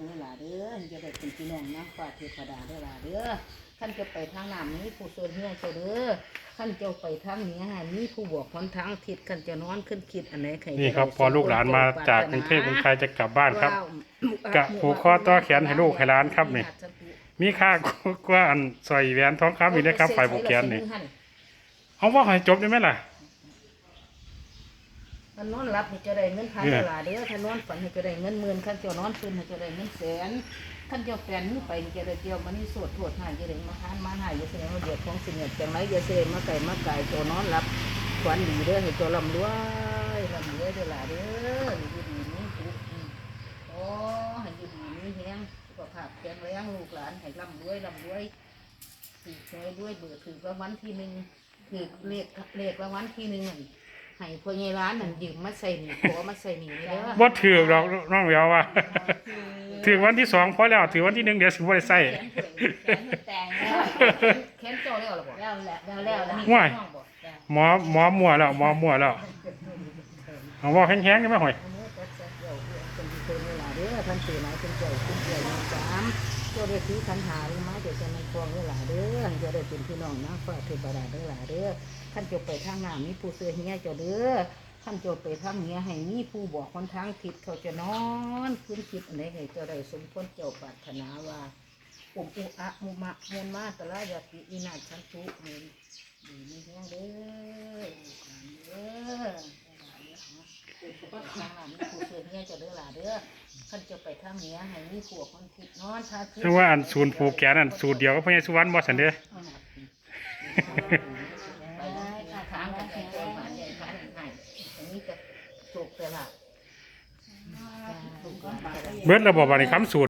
องนี่ล่ะเด้อจะได้เป็นพี่น้องนะฟ้าเทพดาเด้อล่ะเด้อท่านจะไปทางน้ำนี้ผู้โซนเฮียเจ้าเด้อท่านจะไปทางเหนี้มีผู้บอกคนทางทิศท่านจะนอนขึ้นคิดอันไหนใครนี่ครับ พอลูกหลานมาจากกรุงเทพกรุงไทยจะกลับบ้านครับกะผูกคอต่อแขนให้ลูกให้หลานครับนี่มีค่ากว่าอันใส่แหวนทองคำอีกนะครับฝ่ายผูกแขนนี่เอาว่าให้จบได้ไหมล่ะ ท่านนอนรับให้จะได้เงินพันเนี่ยเวลาเด้อท่านนอนฝันให้จะได้เงินหมื่นท่านเจ้านอนคืนให้จะได้เงินแสนท่านเจ้าแฟนมือไปให้จะได้เดียวมันนี่สวดถวดหายจะได้มาทานมาหายอย่าเสียมาเดือดของสิ่งเหยียดจังไรอย่าเสียมาไก่มาไก่เจ้านอนรับฝันดีเด้อให้เจ้าลำรวยลำรวยเด้อล่ะเด้ออยู่ดีนี่ทุกอืมโอ้ให้อยู่ดีนี่แฮงสุขภาพแข็งแรงลูกหลานให้ร่ำรวยร่ำรวยถือหวยด้วยเบื่อถือรางวัลที่หนึ่งถือเลขเลขรางวัลที่หนึ่งนั่น ให้พ่อใหญ่ร้านนั่นยืมมาใส่หนีขอมาใส่หนีเด้อบ่ถือกดอกน้องแววว่าถือวันที่สองพอแล้วถือวันที่หนึ่งเดี๋ยวสิบ่ได้ใส่ แขนเผื่อแขนเผื่อแต่งแล้วแขนโจแล้วเหรอบอกแล้วแล้วแล้วแล้วห่วย น้องบอกแล้วหมอหมอมั่วแล้วหมอมั่วแล้วเอาเว่าแห้งๆกันไหมห่วยอันนี้ก็จะเกี่ยวเป็นที่เป็นเวลาเด้อท่านสื่อไหนเป็นเกี่ยวเป็นเกี่ยวสามเจ้าได้ถือขันหาหรือไม้เดี๋ยวจะในคลองเวลาเด้อ จะได้เป็นพี่น้องนะฟ้าเทวดาเด้อหลาเด้อท่านจะไปทางหน้ามีผู้เสือเฮียเจ้าเด้อท่านจะไปทางเฮียให้มีผู้บอกคนทางทิศเขาจะนอนพื้นทิดในไหนให้เจ้าได้สมพ้นเจ้าปรารถนาว่าอุอุอะมุมะมวนมาตะลายาติอินาชันทุเมนดีมีเฮียเด้อเด้อก็ ทางหลังผู้เสือเนี่ยจะเด้อหล่ะเด้อท่านจะไปทางเหนือให้มีผัวคนคิดนอนทาถึงว่าอันศูนย์ผูกแขนอันสูตรเดียวก็พญสุวรรณบ่สันเด้อไปทางกันแข่งกันมาเนี่ยทางให้อันนี้จะจบไปละ เบิดระบบอันนี้คำสูตร